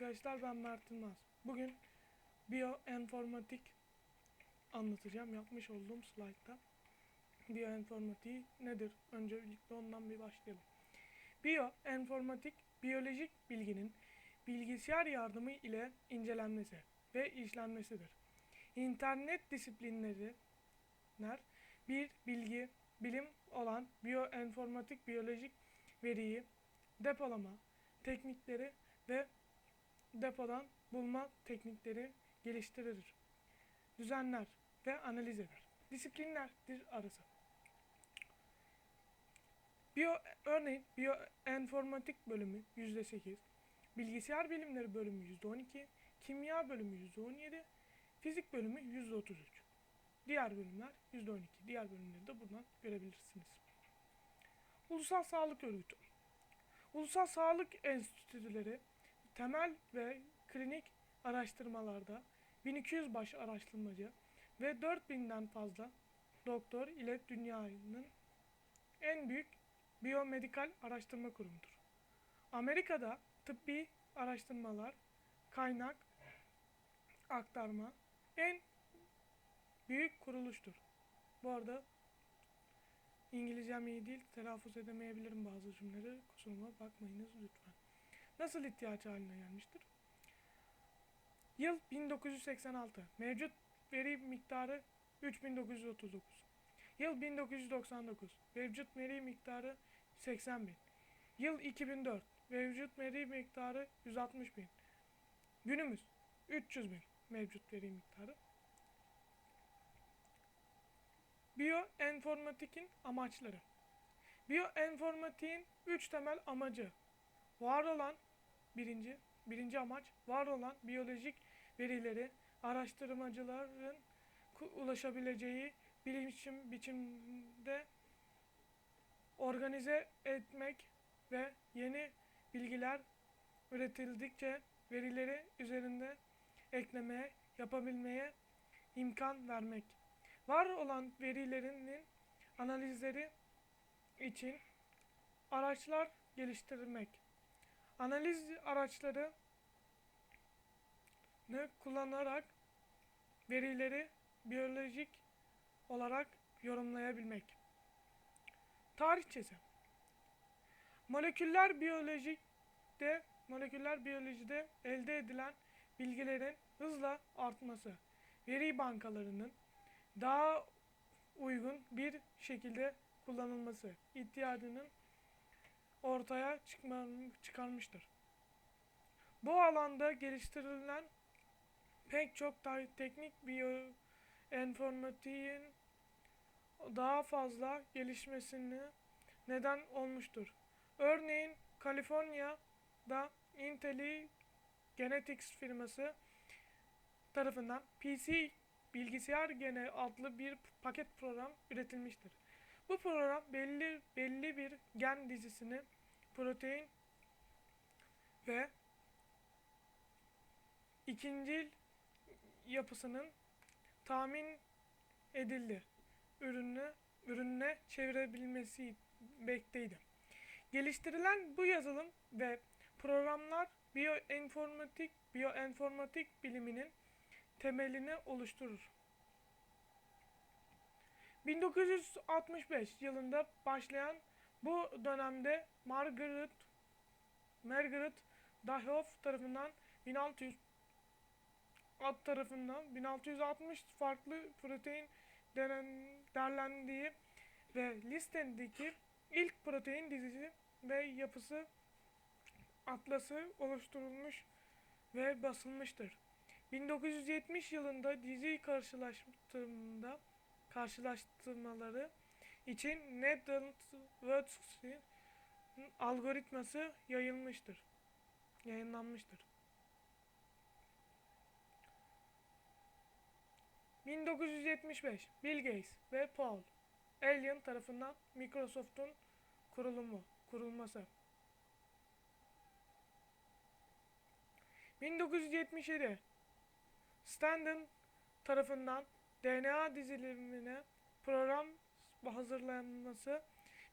arkadaşlar ben Mert Yılmaz. Bugün bioenformatik anlatacağım yapmış olduğum slaytta. Bioenformatik nedir? Öncelikle ondan bir başlayalım. Bioenformatik, biyolojik bilginin bilgisayar yardımı ile incelenmesi ve işlenmesidir. İnternet disiplinleri bir bilgi, bilim olan bioenformatik biyolojik veriyi depolama teknikleri ve depodan bulma teknikleri geliştirir. Düzenler ve analiz eder. Disiplinlerdir arası. Biyo, örneğin bioenformatik bölümü %8, bilgisayar bilimleri bölümü %12, kimya bölümü %17, fizik bölümü %33. Diğer bölümler %12. Diğer bölümleri de buradan görebilirsiniz. Ulusal Sağlık Örgütü Ulusal Sağlık Enstitüleri temel ve klinik araştırmalarda 1200 baş araştırmacı ve 4000'den fazla doktor ile dünyanın en büyük biyomedikal araştırma kurumudur. Amerika'da tıbbi araştırmalar, kaynak, aktarma en büyük kuruluştur. Bu arada İngilizcem iyi değil, telaffuz edemeyebilirim bazı cümleleri. Kusuruma bakmayınız lütfen. Nasıl ihtiyaç haline gelmiştir? Yıl 1986. Mevcut veri miktarı 3939. Yıl 1999. Mevcut veri miktarı 80 bin. Yıl 2004. Mevcut veri miktarı 160 bin. Günümüz 300 bin mevcut veri miktarı. Bioenformatikin amaçları. Bioenformatiğin üç temel amacı. Var olan birinci, birinci amaç var olan biyolojik verileri araştırmacıların ulaşabileceği bilinçim biçimde organize etmek ve yeni bilgiler üretildikçe verileri üzerinde eklemeye, yapabilmeye imkan vermek. Var olan verilerinin analizleri için araçlar geliştirmek. Analiz araçları ne kullanarak verileri biyolojik olarak yorumlayabilmek. Tarihçesi. Moleküller biyolojide moleküller biyolojide elde edilen bilgilerin hızla artması, veri bankalarının daha uygun bir şekilde kullanılması ihtiyacının ortaya çıkarmıştır. Bu alanda geliştirilen pek çok teknik bioenformatiğin daha fazla gelişmesine neden olmuştur. Örneğin Kaliforniya'da Intelli Genetics firması tarafından PC bilgisayar gene adlı bir paket program üretilmiştir. Bu program belli belli bir gen dizisini protein ve ikincil yapısının tahmin edildi. Ürünü ürününe çevirebilmesi bekleydi. Geliştirilen bu yazılım ve programlar bioenformatik bioenformatik biliminin temelini oluşturur. 1965 yılında başlayan bu dönemde Margaret Margaret Dahoff tarafından 1600 ad tarafından 1660 farklı protein denen, derlendiği ve listedeki ilk protein dizisi ve yapısı atlası oluşturulmuş ve basılmıştır. 1970 yılında dizi karşılaştığında karşılaştırmaları için Netherlands'ın algoritması yayılmıştır. Yayınlanmıştır. 1975 Bill Gates ve Paul Allen tarafından Microsoft'un kurulumu, kurulması. 1977 Stanton tarafından DNA dizilimine program hazırlanması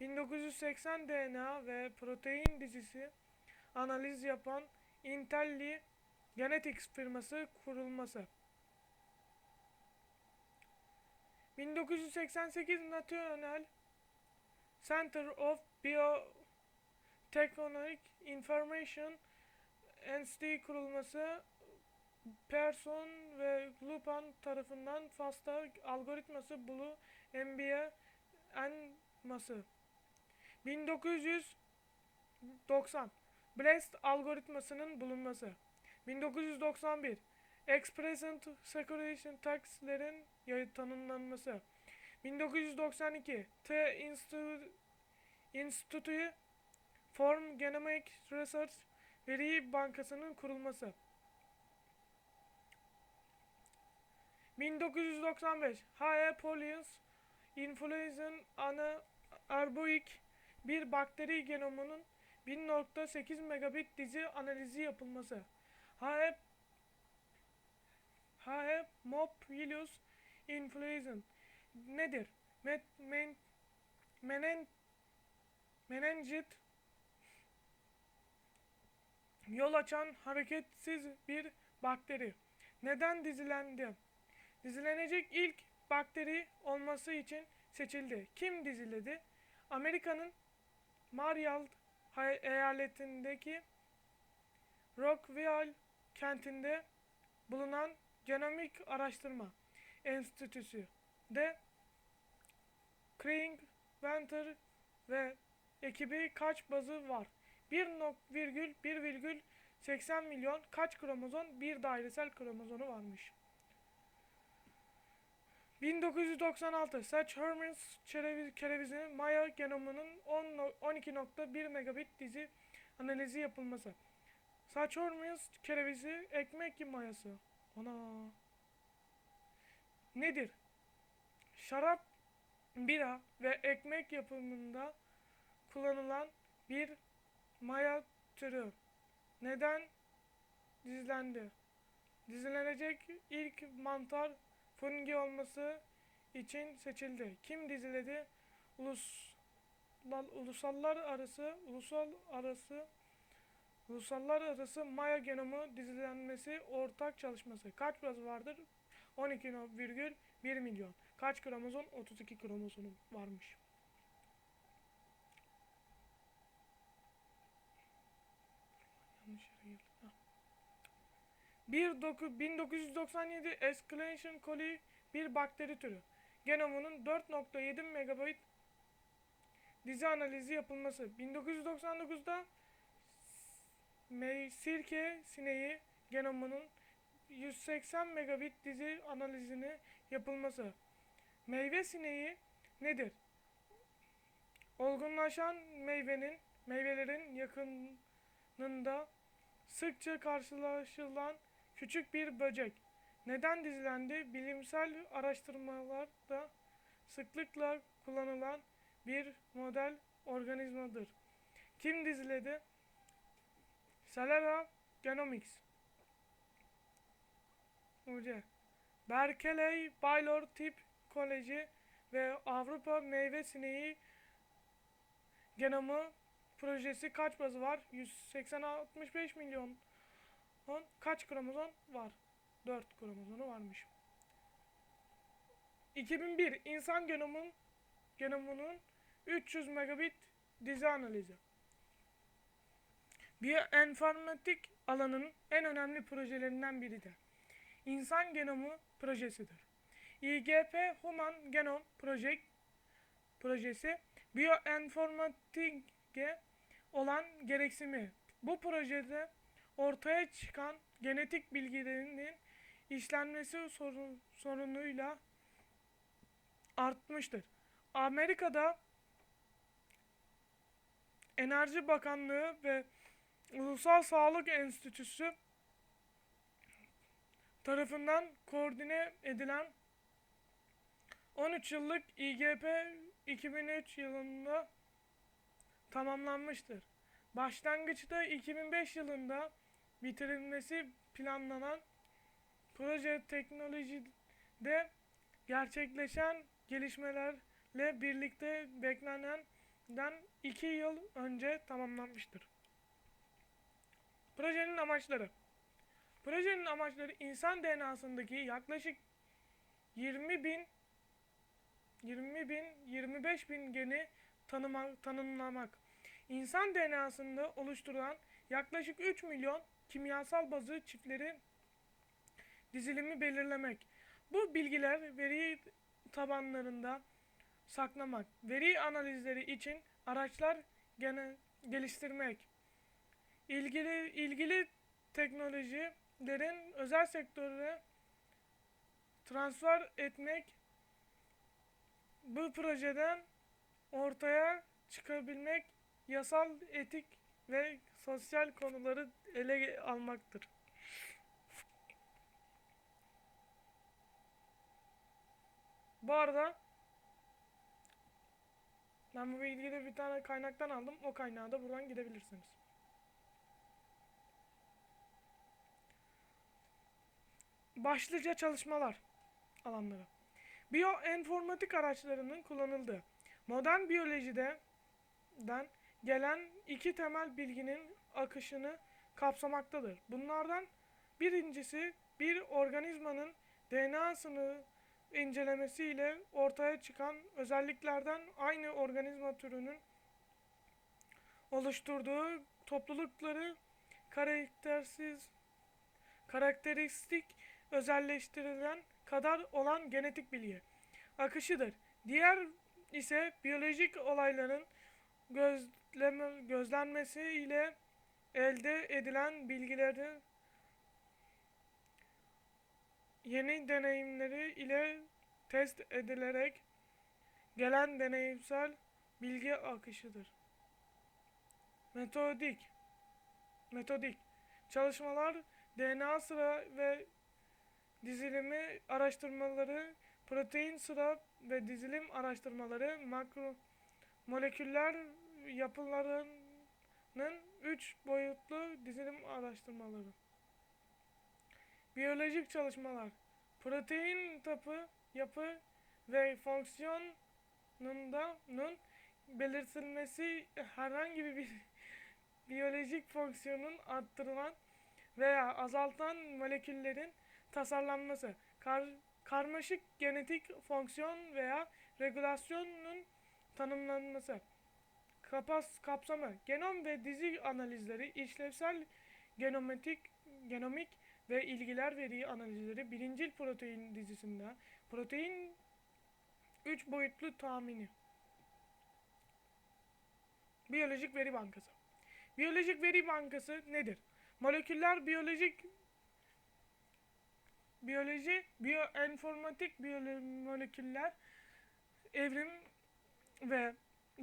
1980 DNA ve protein dizisi analiz yapan Intelli Genetics firması kurulması. 1988 National Center of Biotechnology Information Entity kurulması Person ve Lupin tarafından FASTA algoritması Blue MBA enması. 1990 BLAST algoritmasının bulunması. 1991 Expresent Securation Tax'lerin tanımlanması. 1992 T Institute, Institute Form Genomic Research Veri Bankası'nın kurulması 1995 H. Polius Influenza ana arboik bir bakteri genomunun 1.8 megabit dizi analizi yapılması. H. H. Mobilius Influenza nedir? Met, men, menen, menenjit yol açan hareketsiz bir bakteri. Neden dizilendi? Dizilenecek ilk bakteri olması için seçildi. Kim diziledi? Amerika'nın Maryland eyaletindeki Rockville kentinde bulunan Genomik Araştırma Enstitüsü de Craig Venter ve ekibi kaç bazı var? 1,1,80 milyon kaç kromozom bir dairesel kromozomu varmış. 1996 Sach Hermans kerevizinin Maya genomunun 10 no- 12.1 megabit dizi analizi yapılması. Sach Hermans kerevizi ekmek mayası. Ana. Nedir? Şarap, bira ve ekmek yapımında kullanılan bir maya türü. Neden dizlendi? Dizilenecek ilk mantar fungi olması için seçildi. Kim diziledi? Ulus Lal- ulusallar arası ulusal arası ulusallar arası Maya genomu dizilenmesi ortak çalışması. Kaç baz vardır? 12,1 milyon. Kaç kromozom? 32 kromozom varmış. 1997 Escalation coli bir bakteri türü. Genomunun 4.7 megabit dizi analizi yapılması. 1999'da me- sirke sineği genomunun 180 megabit dizi analizini yapılması. Meyve sineği nedir? Olgunlaşan meyvenin meyvelerin yakınında sıkça karşılaşılan küçük bir böcek. Neden dizilendi? Bilimsel araştırmalarda sıklıkla kullanılan bir model organizmadır. Kim diziledi? Celera Genomics. UC. Berkeley Baylor Tıp Koleji ve Avrupa Meyve Sineği Genomu projesi kaç bazı var? 180-65 milyon. On, kaç kromozom var? 4 kromozomu varmış. 2001 insan genomun genomunun 300 megabit dizi analizi. Biyoenformatik alanının en önemli projelerinden biridir. İnsan genomu projesidir. IGP Human Genome Project projesi biyoenformatik'e olan gereksimi. Bu projede ortaya çıkan genetik bilgilerinin işlenmesi sorun, sorunuyla artmıştır. Amerika'da Enerji Bakanlığı ve Ulusal Sağlık Enstitüsü tarafından koordine edilen 13 yıllık İGP 2003 yılında tamamlanmıştır. Başlangıçta 2005 yılında bitirilmesi planlanan proje teknolojide gerçekleşen gelişmelerle birlikte beklenenden 2 yıl önce tamamlanmıştır. Projenin amaçları. Projenin amaçları insan DNA'sındaki yaklaşık 20 bin 20 bin 25 bin geni tanıma, tanımlamak. İnsan DNA'sında oluşturulan yaklaşık 3 milyon kimyasal bazı çiftleri dizilimi belirlemek. Bu bilgiler veri tabanlarında saklamak. Veri analizleri için araçlar gene geliştirmek. İlgili ilgili teknolojilerin özel sektöre transfer etmek bu projeden ortaya çıkabilmek yasal, etik ve sosyal konuları ele almaktır. Bu arada ben bu bilgiyi bir tane kaynaktan aldım. O kaynağa da buradan gidebilirsiniz. Başlıca çalışmalar alanları. Biyoenformatik araçlarının kullanıldığı. Modern biyolojide den gelen iki temel bilginin akışını kapsamaktadır. Bunlardan birincisi bir organizmanın DNA'sını incelemesiyle ortaya çıkan özelliklerden aynı organizma türünün oluşturduğu toplulukları karaktersiz karakteristik özelleştirilen kadar olan genetik bilgi akışıdır. Diğer ise biyolojik olayların gözleme, gözlenmesi ile elde edilen bilgileri yeni deneyimleri ile test edilerek gelen deneyimsel bilgi akışıdır. Metodik Metodik çalışmalar DNA sıra ve dizilimi araştırmaları, protein sıra ve dizilim araştırmaları, makro moleküller yapılarının üç boyutlu dizilim araştırmaları. Biyolojik çalışmalar, protein tapı, yapı ve fonksiyonundanın belirtilmesi herhangi bir biyolojik fonksiyonun arttırılan veya azaltan moleküllerin tasarlanması, kar, karmaşık genetik fonksiyon veya regülasyonun tanımlanması, kapas, kapsamı, genom ve dizi analizleri, işlevsel genometik, genomik ve ilgiler veri analizleri, birincil protein dizisinde, protein 3 boyutlu tahmini. Biyolojik veri bankası. Biyolojik veri bankası nedir? Moleküller biyolojik biyoloji, biyoenformatik biyolo moleküller evrim ve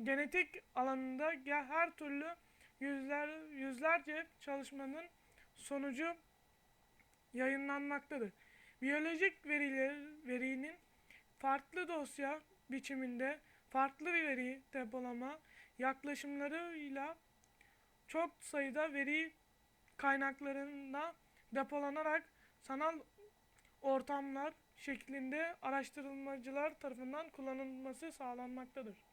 genetik alanında her türlü yüzler yüzlerce çalışmanın sonucu yayınlanmaktadır. Biyolojik veriler verinin farklı dosya biçiminde farklı veri depolama yaklaşımlarıyla çok sayıda veri kaynaklarında depolanarak sanal ortamlar şeklinde araştırmacılar tarafından kullanılması sağlanmaktadır.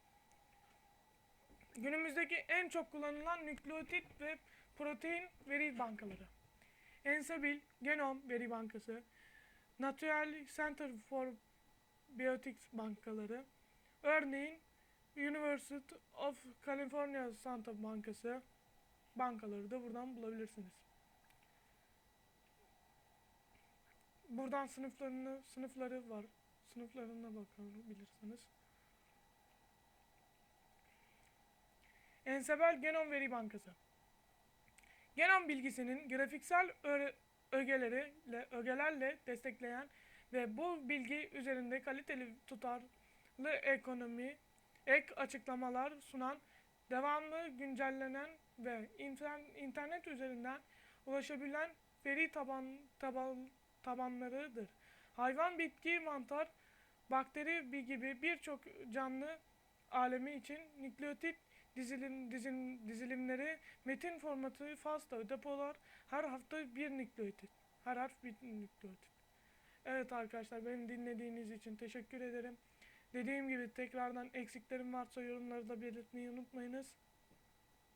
Günümüzdeki en çok kullanılan nükleotit ve protein veri bankaları. Ensabil Genom Veri Bankası, Natural Center for Biotics bankaları, örneğin University of California Santa Bankası bankaları da buradan bulabilirsiniz. Buradan sınıflarını sınıfları var. Sınıflarına bakabilirsiniz. Ensebel Genom Veri Bankası. Genom bilgisinin grafiksel ögeleriyle ögelerle destekleyen ve bu bilgi üzerinde kaliteli tutarlı ekonomi ek açıklamalar sunan devamlı güncellenen ve inter- internet üzerinden ulaşabilen veri taban, taban tabanlarıdır. Hayvan, bitki, mantar, bakteri bi- gibi birçok canlı alemi için nükleotit dizilim, dizim, dizilimleri metin formatı FASTA depolar her hafta bir nükleotit. Her harf bir nükleotit. Evet arkadaşlar beni dinlediğiniz için teşekkür ederim. Dediğim gibi tekrardan eksiklerim varsa yorumlarda belirtmeyi unutmayınız.